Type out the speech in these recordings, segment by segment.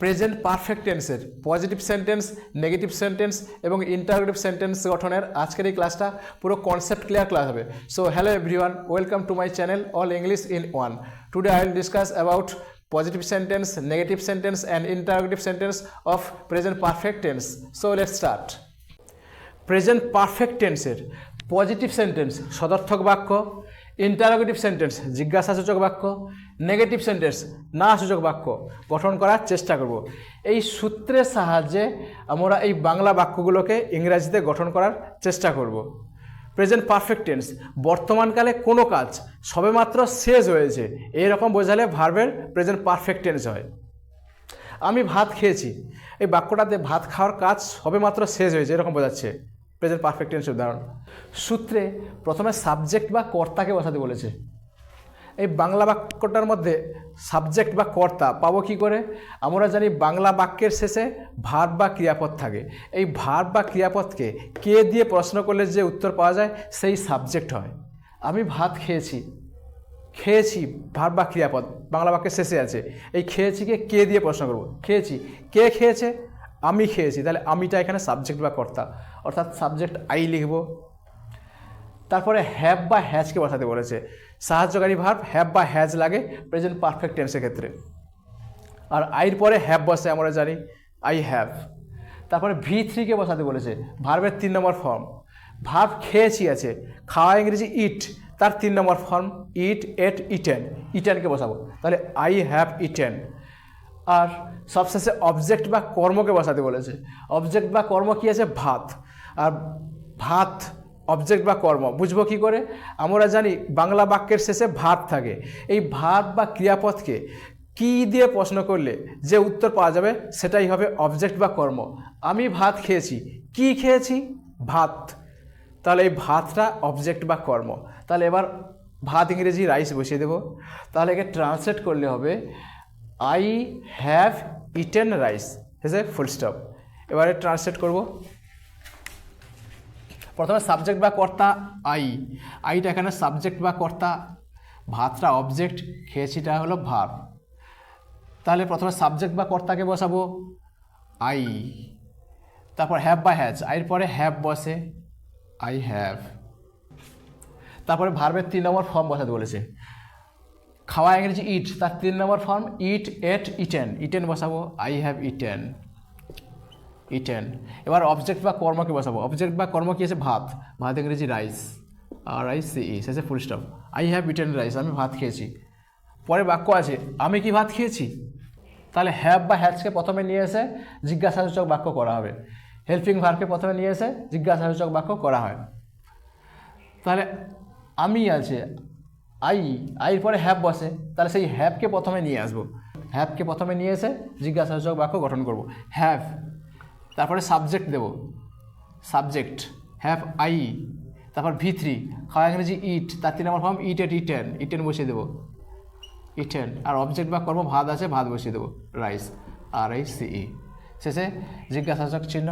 Present perfect টেন্সের, positive sentence, negative sentence এবং interrogative sentence গঠনের আজকের এই ক্লাসটা পুরো কনসেপ্ট ক্লিয়ার ক্লাস হবে। So hello everyone welcome to my channel all English in one today I will discuss about positive sentence, negative sentence and interrogative sentence of present perfect tense. So, let's start. Present perfect টেন্সের positive sentence সদর্থক বাক্য interrogative sentence জিজ্ঞাসাসূচক বাক্য। Negative sentence না সূচক বাক্য। গঠন করার চেষ্টা করব। এই সূত্রের সাহায্যে আমরা এই বাংলা বাক্যগুলোকে ইংরাজিতে গঠন করার চেষ্টা করব। প্রেজেন্ট পারফেক্ট টেন্স বর্তমানকালে কোনো কাজ সবেমাত্র শেষ হয়েছে। এইরকম বোঝালে ভার্বের প্রেজেন্ট পারফেক্ট টেন্স হয়। আমি ভাত খেয়েছি। এই বাক্যটাতে ভাত খাওয়ার কাজ সবেমাত্র শেষ হয়েছে, এরকম বোঝাচ্ছে। প্রেজেন্ট পারফেক্ট টেন্সের উদাহরণ সূত্রে প্রথমে সাবজেক্ট বা কর্তাকে বসাতে বলেছে। এই বাংলা বাক্যটার মধ্যে সাবজেক্ট বা কর্তা পাবো কি করে? আমরা জানি বাংলা বাক্যের শেষে ভার বা ক্রিয়াপদ থাকে। এই ভার বা ক্রিয়াপদকে কে দিয়ে প্রশ্ন করলে যে উত্তর পাওয়া যায়, সেই সাবজেক্ট হয়। আমি ভাত খেয়েছি। খেয়েছি ভার বা ক্রিয়াপদ। বাংলা বাক্যের শেষে আছে। এই খেয়েছিকে কে দিয়ে প্রশ্ন করব? খেয়েছি। কে খেয়েছে? আমি খেয়েছি, তাহলে আমিটা এখানে সাবজেক্ট বা কর্তা। অর্থাৎ সাবজেক্ট আই লিখব। তারপরে হ্যাভ বা হ্যাজকে বসাতে বলেছে। সাহায্যকারী ভার্ব হ্যাভ বা হ্যাজ লাগে প্রেজেন্ট পারফেক্ট টেন্সের ক্ষেত্রে। আর আইর পরে হ্যাভ বসে, আমরা জানি আই হ্যাভ তারপরে ভি থ্রিকে বসাতে বলেছে ভার্বের তিন নম্বর ফর্ম ভার্ব খেয়েছি আছে, খাওয়া ইংরেজি ইট তার তিন নম্বর ফর্ম ইট এট ইটেন ইটেনকে বসাবো। তাহলে আই হ্যাভ ইটেন আর সবশেষে অবজেক্ট বা কর্মকে বসাতে বলেছে। অবজেক্ট বা কর্ম কী আছে? ভাত। আর ভাত অবজেক্ট বা কর্ম, বুঝব কী করে? আমরা জানি বাংলা বাক্যের শেষে ভাত থাকে। এই ভাত বা ক্রিয়াপথকে কি দিয়ে প্রশ্ন করলে যে উত্তর পাওয়া যাবে, সেটাই হবে অবজেক্ট বা কর্ম। আমি ভাত খেয়েছি। কি খেয়েছি? ভাত। তাহলে এই ভাতটা অবজেক্ট বা কর্ম। তাহলে এবার ভাত ইংরেজি রাইস বসিয়ে দেবো। তাহলে একে ট্রান্সলেট করলে হবে আই হ্যাভ ইটেন রাইস হেসে ফুল স্টপ এবারে ট্রান্সলেট করব। প্রথমে সাবজেক্ট বা কর্তা আই আইটা এখানে সাবজেক্ট বা কর্তা, ভাতটা অবজেক্ট খেয়েছিটা হলো ভার তাহলে প্রথমে সাবজেক্ট বা কর্তাকে বসাবো। আই তারপর হ্যাভ বা হ্যাজ আইর পরে হ্যাভ বসে। আই হ্যাভ তারপরে ভার্বের তিন নম্বর ফর্ম বসাতে বলেছে। খাওয়া ইংরেজি ইট তার তিন নম্বর form eat ate eaten eaten বসাবো আই হ্যাভ ইটেন ইটেন এবার অবজেক্ট বা কর্মকে বসাবো? অবজেক্ট বা কর্ম কি আছে? ভাত। ভাত ইংরেজি rice R I C E শেষে full stop I have eaten rice আমি ভাত খেয়েছি। পরে বাক্য আছে, আমি কি ভাত খেয়েছি? তাহলে হ্যাভ বা হ্যাজকে প্রথমে নিয়ে এসে জিজ্ঞাসাসূচক বাক্য করা হবে। হেল্পিং ভার্বকে প্রথমে নিয়ে এসে জিজ্ঞাসাসূচক বাক্য করা হয়। তাহলে আমি আছে আই আইর পরে হ্যাপ বসে। তাহলে সেই হ্যাপকে প্রথমে নিয়ে আসব। হ্যাপকে প্রথমে নিয়ে এসে জিজ্ঞাসাসূচক বাক্য গঠন করব। হ্যাভ তারপরে সাবজেক্ট দেব। সাবজেক্ট হ্যাভ আই, তারপর ভি থ্রি খাওয়া ইংরেজি ইট, তার তিন নম্বর form eat ate eaten eaten বসিয়ে দেবো। ইটেন, আর অবজেক্ট বা কর্ম ভাত আছে ভাত বসিয়ে দেবো। Rice, R I, C, E. শেষে জিজ্ঞাসাসূচক চিহ্ন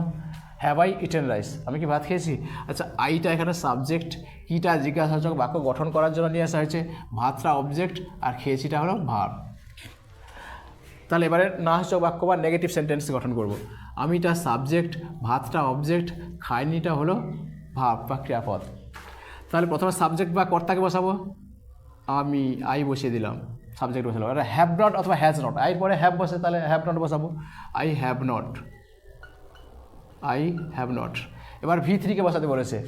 হ্যাভ আই ইটেন রাইস আমি কি ভাত খেয়েছি? আচ্ছা আইটা এখানে সাবজেক্ট কিটা জিজ্ঞাসাসূচক বাক্য গঠন করার জন্য নিয়ে আসা হয়েছে। ভাতটা অবজেক্ট আর খেয়েছিটা হলো ভার তাহলে এবারে না সূচক বাক্য বা নেগেটিভ সেন্টেন্স গঠন করব। আমিটা সাবজেক্ট ভাতটা অবজেক্ট খায়নিটা হলো ভাব বা ক্রিয়াপদ। তাহলে প্রথমে সাবজেক্ট বা কর্তাকে বসাবো। আমি আই বসিয়ে দিলাম। সাবজেক্ট বসালাম। এটা হ্যাভ নট অথবা হ্যাজ নট আই পরে হ্যাভ বসে তাহলে হ্যাভ নট বসাবো। I have not I have not এবার ভি থ্রিকে বসাতে বলেছে।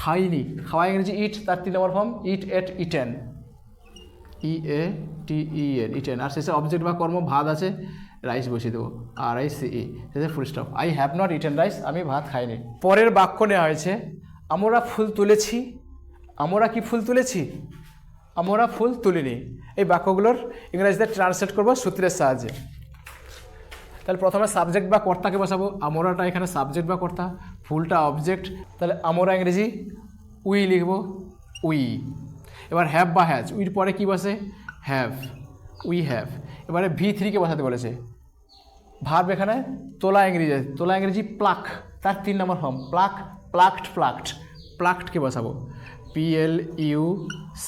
খাইনি। খাওয়া ইংরেজি ইট তার তিন নম্বর form eat ate eaten E A T E N eaten আর শেষে অবজেক্ট বা কর্ম, ভাত আছে রাইস বসিয়ে দেবো। আর আই সি ই শেষে full stop I have not eaten rice আমি ভাত খাইনি। পরের বাক্য নেওয়া হয়েছে, আমরা ফুল তুলেছি। আমরা কি ফুল তুলেছি? আমরা ফুল তুলিনি। এই বাক্যগুলোর ইংরেজিতে ট্রান্সলেট করব সূত্রের সাহায্যে। তাহলে প্রথমে সাবজেক্ট বা কর্তাকে বসাবো। আমরাটা এখানে সাবজেক্ট বা কর্তা ফুলটা অবজেক্ট তাহলে আমরা ইংরেজি উই লিখব, উই। এবার হ্যাভ বা হ্যাজ উইর পরে কি বসে? হ্যাভ উই হ্যাভ এবারে ভি থ্রিকে বসাতে বলেছে। ভার্ব এখানে তোলা ইংরেজি তোলা ইংরেজি প্লাক তার তিন নম্বর ফর্ম প্লাক প্লাকড প্লাকড প্লাকডকে বসাবো। P L U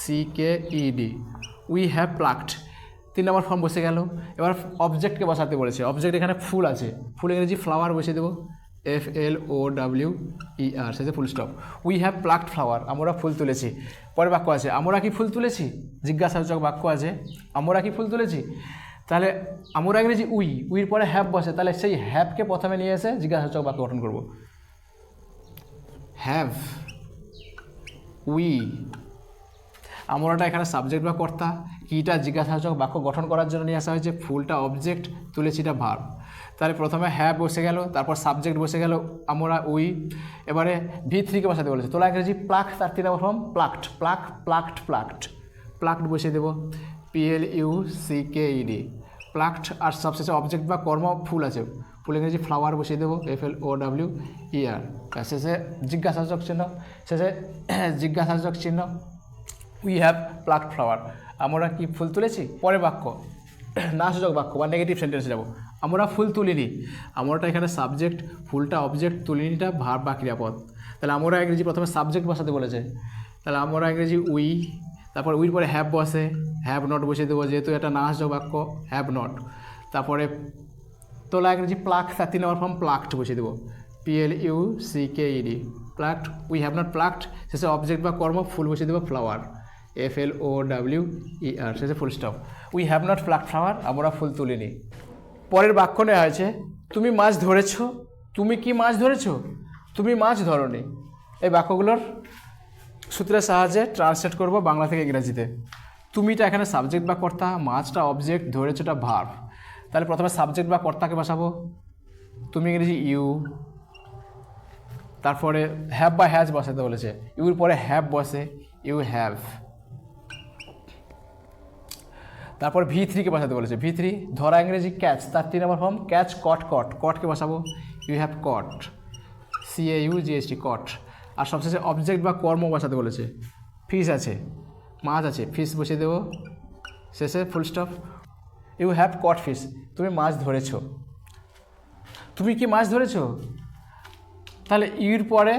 C K E D we have plucked তিন নম্বর ফর্ম বসে গেল। এবার অবজেক্টকে বসাতে বলেছে। অবজেক্ট এখানে ফুল আছে। ফুল ইংরেজি ফ্লাওয়ার বসিয়ে দেবো। F L O W E R সেটা full stop we have plucked flower আমরা ফুল তুলেছি। পরে বাক্য আছে, আমরা কি ফুল তুলেছি? জিজ্ঞাসাসূচক বাক্য আছে। আমরা কি ফুল তুলেছি? তাহলে আমরা ইংরেজি উই, উইর পরে হ্যাভ বসে। তাহলে সেই হ্যাভকে প্রথমে নিয়ে এসে জিজ্ঞাসাসূচক বাক্য গঠন করব। হ্যাভ উই আমরাটা এখানে সাবজেক্ট বা কর্তা, কিটা জিজ্ঞাসাসূচক বাক্য গঠন করার জন্য নিয়ে আসা হয়েছে, ফুলটা অবজেক্ট তুলেছিটা ভার তাহলে প্রথমে হ্যাঁ বসে গেল, তারপর সাবজেক্ট বসে গেল, আমরা উই এবারে ভি থ্রিকে বসাতে বলেছে। তোলা ইংরেজি প্লাক তার তিন নম্বর form plucked pluck plucked plucked plucked বসিয়ে দেবো। PL U C K ED plucked আর সবশেষে অবজেক্ট বা কর্ম ফুল আছে। ফুল ইংরেজি ফ্লাওয়ার বসিয়ে দেবো F L O W E R শেষে জিজ্ঞাসাসূচক চিহ্ন। শেষে জিজ্ঞাসাসূচক চিহ্ন। উই হ্যাভ প্লাক ফ্লাওয়ার আমরা কি ফুল তুলেছি? পরে বাক্য। না সূচক বাক্য বা নেগেটিভ সেন্টেন্সে যাব। আমরা ফুল তুলিনি। আমরাটা এখানে সাবজেক্ট ফুলটা অবজেক্ট তুলিনিটা ভার বা ক্রিয়াপদ। তাহলে আমরা ইংরেজি প্রথমে সাবজেক্ট বসাতে বলেছে। তাহলে আমরা ইংরেজি উই তারপর উইর পরে হ্যাভ বসে। হ্যাভ নট বসিয়ে দেবো, যেহেতু এটা না সূচক বাক্য হ্যাভ নট তারপরে তোলা ইংরেজি প্লাক তার তিন নম্বর ফর্ম প্লাকড বসিয়ে দেবো। PL U C K ED plucked we have not plucked শেষে অবজেক্ট বা কর্ম, ফুল বসিয়ে দেবো flower F L O W E R শেষে full stop we have not pluck flower আমরা ফুল তুলিনি। পরের বাক্য নেওয়া হয়েছে তুমি মাছ ধরেছ? তুমি কি মাছ ধরেছ? তুমি মাছ ধরনি। এই বাক্যগুলোর সূত্রের সাহায্যে ট্রান্সলেট করব বাংলা থেকে ইংরেজিতে। তুমিটা এখানে সাবজেক্ট বা কর্তা, মাছটা অবজেক্ট ধরেছোটা ভার্ব তাহলে প্রথমে সাবজেক্ট বা কর্তাকে বসাবো। তুমি ইংরেজি ইউ তারপরে হ্যাভ বা হ্যাজ বসাতে বলেছে। ইউর পরে হ্যাভ বসে। ইউ হ্যাভ তারপর ভি থ্রিকে বসাতে বলেছে। ভি থ্রি ধরা ইংরেজি ক্যাচ তার তিন নম্বর ফর্ম ক্যাচ কট কট কটকে বসাবো? You have caught C A U G S T caught আর সবশেষে অবজেক্ট বা কর্ম বসাতে বলেছে। ফিস আছে, মাছ আছে ফিস বসিয়ে দেবো। শেষে full stop you have caught fish তুমি মাছ ধরেছো। তুমি কি মাছ ধরেছো? তাহলে ইউর পরে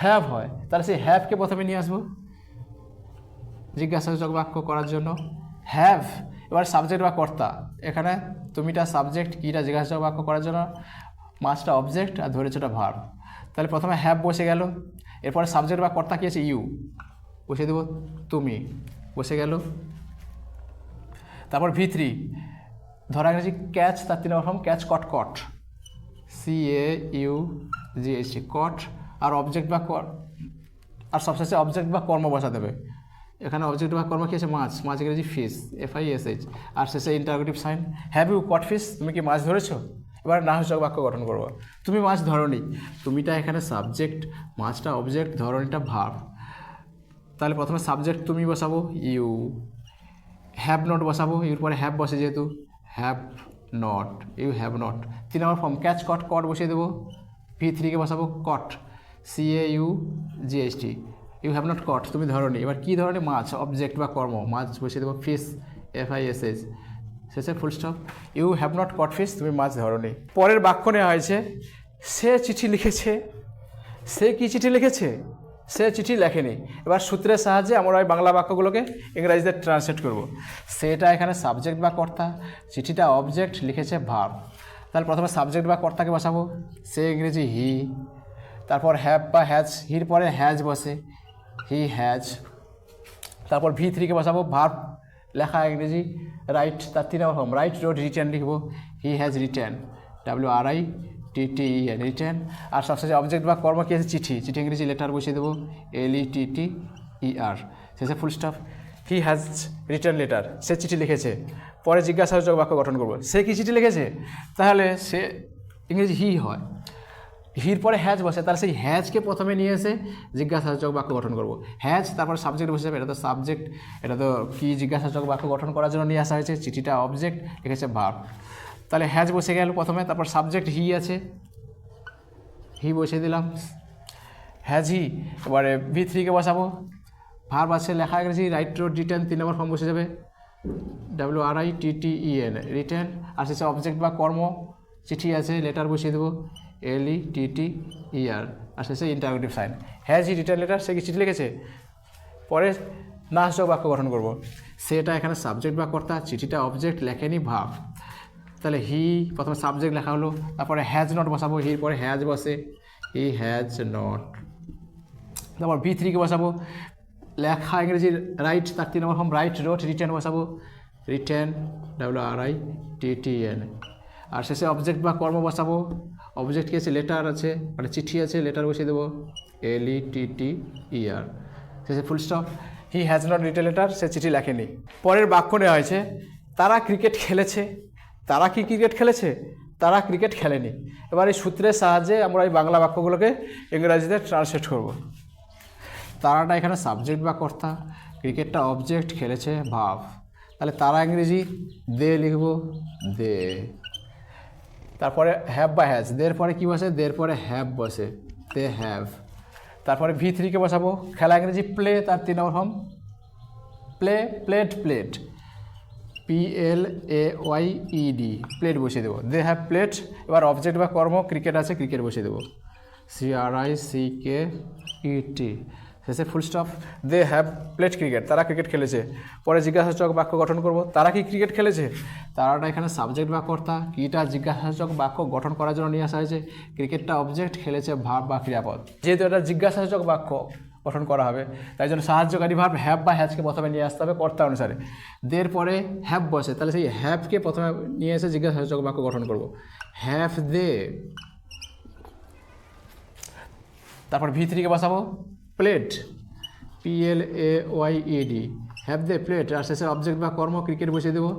হ্যাভ হয়। তাহলে সেই হ্যাভকে প্রথমে নিয়ে আসব। জিজ্ঞাসাসূচক বাক্য করার জন্য। হ্যাভ এবার সাবজেক্ট বা কর্তা। এখানে তুমিটা সাবজেক্ট কীটা জিজ্ঞাসাসূচক বাক্য করার জন্য, মাছটা অবজেক্ট আর ধরেছোটা ভার তাহলে প্রথমে হ্যাভ বসে গেল। এরপরে সাবজেক্ট বা কর্তা কী আছে? ইউ বসে দেবো, তুমি। বসে গেল। তারপর ভি থ্রি ধরা গেছে ক্যাচ তার তিন রকম catch caught caught C A U G T caught R object বা কর আর সবশেষে অবজেক্ট বা কর্ম বসা দেবে এখানে অবজেক্ট বা কর্ম কি আছে মাছ মাছ ইংরেজি fish F I S H আর শেষে interrogative sign have you caught fish তুমি কি মাছ ধরেছো? এবার না সূচক বাক্য গঠন করব। তুমি মাছ ধরনি, তুমিটা এখানে সাবজেক্ট মাছটা অবজেক্ট ধরনিটা ভাব তাহলে প্রথমে সাবজেক্ট তুমি বসাবো ইউ হ্যাভ নট বসাবো ইউর পরে হ্যাভ বসে যেহেতু have not you have not তিন নম্বর ফর্ম ক্যাচ কট কট বসিয়ে দেবো। ভি থ্রিকে বসাবো caught C A U G T you have not caught তুমি ধরনি। এবার কী ধরনের মাছ অবজেক্ট বা কর্ম। মাছ বসিয়ে দেবো fish F I S S শেষে full stop you have not caught fish তুমি মাছ ধরনি। পরের বাক্য নেওয়া হয়েছে, সে চিঠি লিখেছে। সে কি চিঠি লিখেছে? সে চিঠি লেখেনি। এবার সূত্রের সাহায্যে আমরা ওই বাংলা বাক্যগুলোকে ইংরাজিতে ট্রান্সলেট করব। সেটা এখানে সাবজেক্ট বা কর্তা, চিঠিটা অবজেক্ট লিখেছে ভাব তাহলে প্রথমে সাবজেক্ট বা কর্তাকে বসাবো। সে ইংরেজি হি তারপর হ্যাভ বা হ্যাজ হির পরে হ্যাজ বসে। হি হ্যাজ তারপর ভি থ্রিকে বসাবো ভার্ব লেখা ইংরেজি রাইট তার তিন রকম রাইট রোড রিটার্ন লিখব। He has written W R I T T N written আর সবশেষে অবজেক্ট বা কর্ম কী আছে? চিঠি। চিঠি, ইংরেজি লেটার বসিয়ে দেবো L E T T E R শেষে full stop he has written letter সে চিঠি লিখেছে। পরে জিজ্ঞাসাসূচক বাক্য গঠন করব। সে কি চিঠি লিখেছে? তাহলে সে ইংরেজি হি হয়। হির পরে হ্যাজ বসে তাহলে সেই হ্যাজকে প্রথমে নিয়ে এসে জিজ্ঞাসাসূচক বাক্য গঠন করব। হ্যাজ তারপর সাবজেক্ট বসে যাবে, এটা তো সাবজেক্ট এটা তো কি জিজ্ঞাসাসূচক বাক্য গঠন করার জন্য নিয়ে আসা হয়েছে, চিঠিটা অবজেক্ট লিখেছে ভাব তাহলে হ্যাজ বসে গেল প্রথমে, তারপর সাবজেক্ট হি আছে। হি বসে দিলাম। হ্যাজ হি এবারে ভি থ্রিকে বসাবো। ভার্ব আছে, লেখা গেছে রাইট রোড রিটার্ন তিন নম্বর ফর্ম বসে যাবে। W R I T T E N written আর শেষে অবজেক্ট বা কর্ম, চিঠি আছে লেটার বসিয়ে দেবো। L E T T E R আর শেষে interrogative sign has he written letter সে কি চিঠি লিখেছে? পরে নাশক বাক্য গঠন করব। সেটা এখানে সাবজেক্ট বা কর্তা চিঠিটা অবজেক্ট লেখেনি, ভাব। তাহলে হি প্রথমে সাবজেক্ট লেখা হলো, তারপরে হ্যাজ নট বসাবো হির পরে হ্যাজ বসে হি হ্যাজ নট তারপর বি থ্রিকে বসাবো। লেখা ইংরেজি রাইট তার তিন নম্বর ফর্ম রাইট রোট রিটার্ন বসাবো। Written W R I T T N আর শেষে অবজেক্ট বা কর্ম বসাবো। অবজেক্ট কি আছে? লেটার আছে মানে চিঠি আছে লেটার বসিয়ে দেবো L E T T E R শেষে full stop he has not written letter সে চিঠি লেখেনি। পরের বাক্য নেওয়া হয়েছে, তারা ক্রিকেট খেলেছে। তারা কি ক্রিকেট খেলেছে? তারা ক্রিকেট খেলেনি। এবার এই সূত্রের সাহায্যে আমরা এই বাংলা বাক্যগুলোকে ইংরাজিতে ট্রান্সলেট করব। তারাটা এখানে সাবজেক্ট বা কর্তা ক্রিকেটটা অবজেক্ট খেলেছে, ভাব। তাহলে তারা ইংরেজি দে লিখব দে তারপরে হ্যাভ বা হ্যাজ দের পরে কী বসে? দের পরে হ্যাভ বসে দে হ্যাভ তারপরে ভি থ্রিকে বসাবো। খেলা ইংরেজি প্লে তার তিন নম্বর form play played played P L A Y E D played বসিয়ে দেবো। দে হ্যাভ প্লেট এবার অবজেক্ট বা কর্ম ক্রিকেট আছে ক্রিকেট বসিয়ে দেবো। C R I C K E T শেষে full stop they have played cricket তারা ক্রিকেট খেলেছে। পরে জিজ্ঞাসাচক বাক্য গঠন করব। তারা কি ক্রিকেট খেলেছে? তারাটা এখানে সাবজেক্ট বা কর্তা কিটা জিজ্ঞাসাচক বাক্য গঠন করার জন্য নিয়ে আসা হয়েছে, ক্রিকেটটা অবজেক্ট খেলেছে ভাব বা ক্রিয়াপদ। যেহেতু এটা জিজ্ঞাসাচক বাক্য গঠন করা হবে, তাই জন্য সাহায্যকারী ভাব হ্যাভ বা হ্যাজকে প্রথমে নিয়ে আসতে হবে কর্তা অনুসারে। দের পরে হ্যাভ বসে, তাহলে সেই হ্যাভকে প্রথমে নিয়ে এসে জিজ্ঞাসাচক বাক্য গঠন করব। হ্যাভ দে তারপর ভি থ্রিকে বসাবো played P L A Y E D have they played আর শেষে অবজেক্ট বা কর্ম ক্রিকেট বসিয়ে দেবো।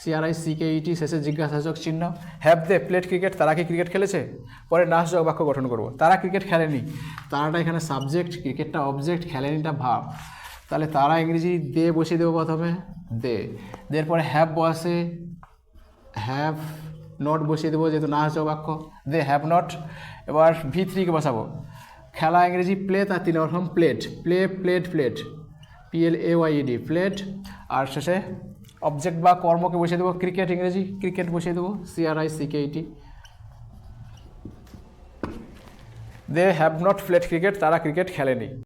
সিআরআই সিকে ইটি শেষে জিজ্ঞাসাসূচক চিহ্ন। হ্যাভ দে প্লেট ক্রিকেট তারা কি ক্রিকেট খেলেছে? পরে নাশযোগ বাক্য গঠন করব। তারা ক্রিকেট খেলেনি। তারাটা এখানে সাবজেক্ট ক্রিকেটটা অবজেক্ট খেলেনিটা ভাব। তাহলে তারা ইংরেজি দে বসিয়ে দেবো প্রথমে। দে। দের পরে হ্যাভ বসে। হ্যাভ নট বসিয়ে দেবো যেহেতু না হচ্ছে বাক্য। দে হ্যাভ নট এবার ভি থ্রিকে বসাবো। খেলা ইংরেজি প্লে তার তিন form played play played played P L A Y D played আর শেষে অবজেক্ট বা কর্মকে বসিয়ে দেবো। ক্রিকেট ইংরেজি ক্রিকেট বসিয়ে দেবো। CRI CKET they have not played cricket তারা ক্রিকেট খেলেনি।